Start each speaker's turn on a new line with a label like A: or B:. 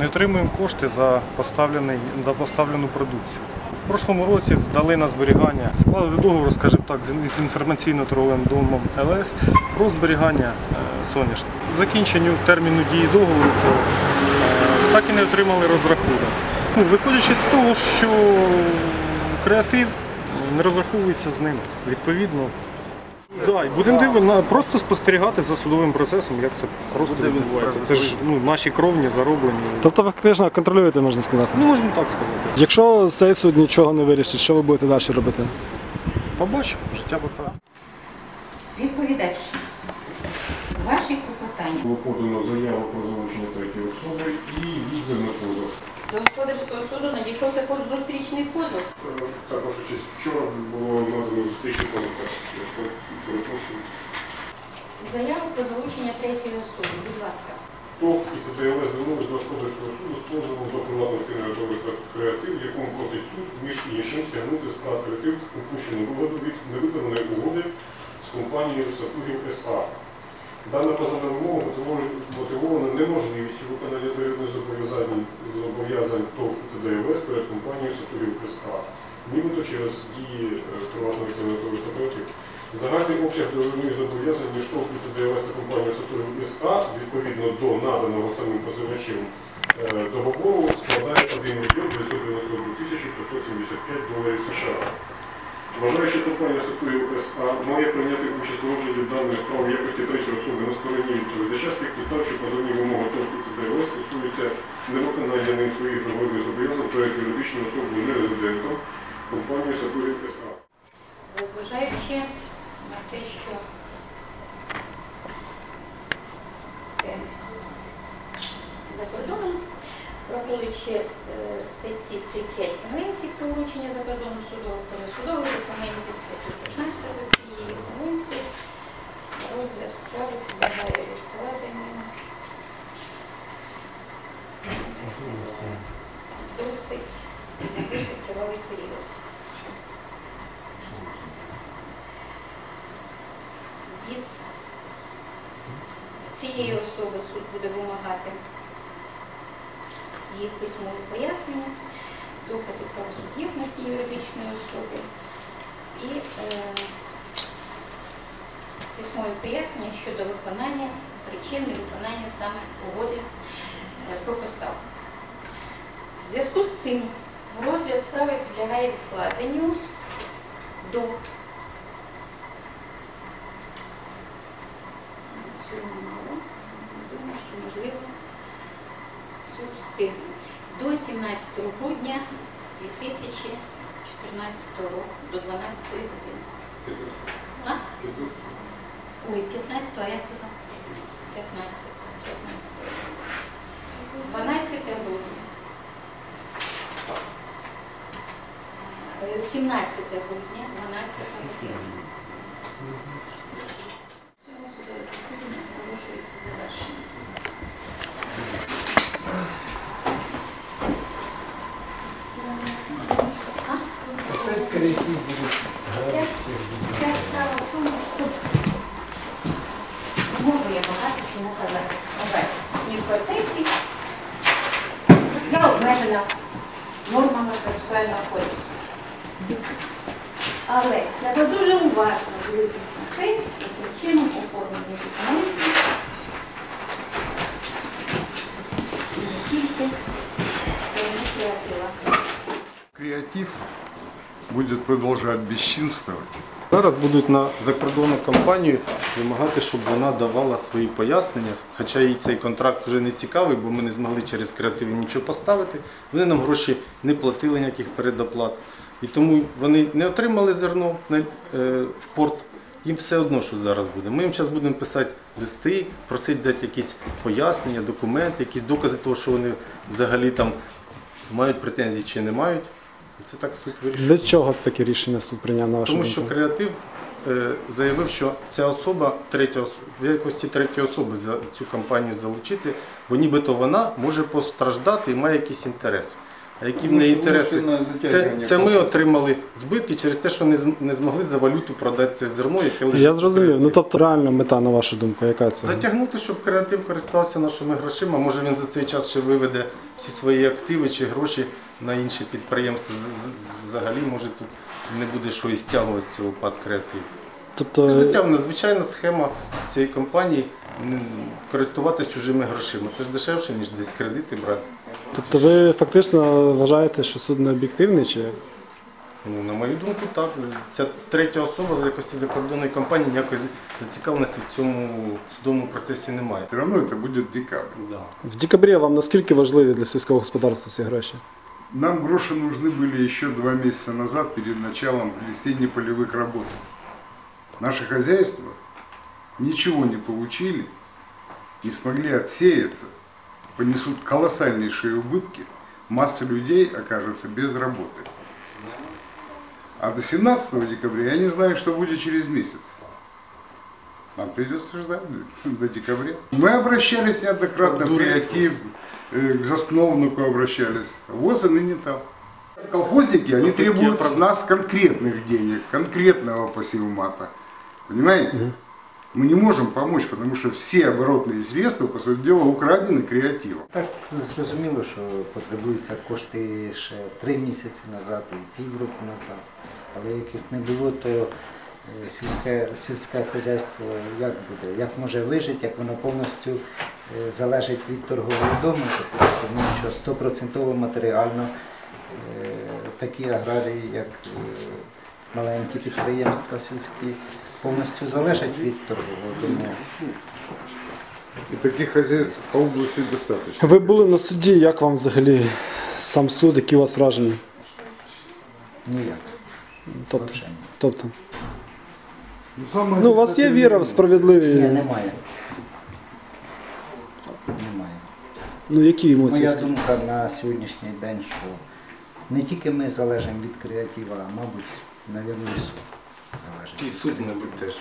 A: не отримуємо кошти за, поставлений, за поставлену продукцію. В прошлому році здали на зберігання, склали договор, скажімо так, з- інформаційно-торговим домом ЛС про зберігання е, соняшника. Закінченню терміну дії договору цього е, так і не отримали розрахунок. Ну, виходячи з того, що креатив не розраховується з ними. Відповідно, Да, і будемо дивитися, просто спостерігати за судовим процесом, як це просто відбувається. Це ж ну, наші кровні зароблені.
B: Тобто фактично контролюєте, можна сказати.
A: Ну, можна так сказати.
B: Якщо цей суд нічого не вирішить, що ви будете далі робити?
A: Побачимо, життя покаже.
C: Відповідач, ваші клопотання
D: Було подано заяву про залучення третьої особи і відзив на позов.
C: До господарського суду надійшов також зустрічний позов.
D: Також честь вчора було надано зустрічний позов, так перепрошую.
C: Заяву про залучення третьої особи. Будь ласка.
D: ТОВ і ТТЛС звернулись до господарського суду з позовом до приватного кінематографа креатив, в якому просить суд, між іншим, стягнути склад креатив упущену вигоду від невиконаної угоди з компанією Сатурів СА. Дана позовна вимога мотивована- мотивована неможливістю виконання передних зобов'язань зобов'язань ТОВ і ТДЛС перед компанією Сатурів СА, нібито через дії приватного кінематографа. Загальний обсяг договірних зобов'язань між ТДЛС та компанією Сатурів СА відповідно до наданого самим позивачем е, договору складає 1 мільйон 992 тисячі 575 доларів США. Вважаю, що компанія Сатурів СА має прийняти участь у розгляді даної справи в якості третьої особи на стороні відповідача підстав, що позовні вимоги ТОВ і ТДЛС стосуються невиконання ним своїх договірних зобов'язань перед юридичною особою нерезидентом компанією Сатурів СА.
C: Незважаючи на те, що це за кордоном, враховуючи е, статті 3.5 Конвенції про вручення за кордоном судових та несудових документів, статті 15 цієї конвенції, розгляд справи підлягає відкладенню досить, досить тривалий період. від цієї особи суд буде вимагати їх письмові пояснення, докази правосуб'єктності юридичної особи і е, письмові пояснення щодо виконання причин невиконання саме угоди е, про поставку. В зв'язку з цим розгляд справи підлягає відкладенню до Цього мало. Думаю, що можливо суд встигне. До 17 грудня 2014 року до 12 години. А? Ой, 15, а я сказав 15. 15. 12 грудня. Е, 17 грудня, 12 година. Вся, вся справа в тому, що можу я багато чому казати. Жаль, ні в процесі я обмежена нормами процесуального кодексу. Але треба дуже уважно дивитися на те, яким чином оформлені документи і тільки креатива.
E: Креатив будет продолжать бесчинствовать.
A: Зараз будуть на закордонну компанію вимагати, щоб вона давала свої пояснення, хоча їй цей контракт вже не цікавий, бо ми не змогли через креатив нічого поставити. Вони нам гроші не платили ніяких передоплат. І тому вони не отримали зерно е, в порт. Їм все одно, що зараз буде. Ми їм зараз будемо писати листи, просити дати якісь пояснення, документи, якісь докази того, що вони взагалі там мають претензії чи не мають. Це так суд вирішує.
B: Для чого таке рішення суд прийняв на вашу
A: Тому
B: думку?
A: що креатив е, заявив, що ця особа третя ос- в якості третьої особи за цю компанію залучити, бо нібито вона може постраждати і має якийсь інтерес. А які в неї інтереси? Це, це ми отримали збитки через те, що не, зм- не змогли за валюту продати це зерно, яке лежить.
B: Я зрозумів. Ну тобто реальна мета, на вашу думку, яка це?
A: Затягнути, щоб креатив користувався нашими грошима. Може він за цей час ще виведе всі свої активи чи гроші на інші підприємства. Взагалі, може тут не буде що і стягувати з цього пад креатив. Це
B: Тобто,
A: затягнена звичайна схема цієї компанії користуватися чужими грошима. Це ж дешевше, ніж десь кредити брати.
B: тобто ви фактично вважаєте, що суд не об'єктивний чи як?
A: Ну, на мою думку, так. Ця третя особа в якості закордонної компанії ніякої зацікавленості в цьому судовому процесі немає.
E: Все равно это будет декабрь.
A: Да.
B: В декабрі вам наскільки важливі для сільського господарства ці гроші?
E: Нам гроши нужны были еще два месяца назад, перед началом весенне-полевых работ. Наше хозяйство ничего не получили, не смогли отсеяться, понесут колоссальнейшие убытки, масса людей окажется без работы. А до 17 декабря я не знаю, что будет через месяц. Нам придется ждать до- декабря. Мы обращались неоднократно в креатив, э, к засновнику обращались. ВОЗ и ныне там. Колхозники, они
A: Вот такие
E: требуют с
A: проб-
E: нас конкретных денег, конкретного посевмата. Понимаете? Мы не можем помочь, потому что все оборотные средства, по сути дела, украдены креативом.
F: Так зрозуміло, що потребуються кошти ще три місяці назад і півроку назад. Але як їх не було, то е, сільське, сільське хазяйство як буде? Як може вижити, як воно повністю е, залежить від торгової дому, тому що стопроцентово матеріально е, такі аграрії, як е, маленькі підприємства сільські, повністю залежать від торгового дому.
E: И таких хозяйств по области достаточно.
B: Ви були на суді, як вам взагалі сам суд, які у вас враження?
F: Ніяк.
B: Тобто,
F: Взагалі ні.
B: тобто. Ну, у вас є віра в
F: Ні, немає. Немає.
B: Ну, які емоції?
F: Моя думка на сьогоднішній день, що не тільки ми залежимо від креатива, а мабуть, навірно, і суд залежить.
A: І суд, мабуть, теж.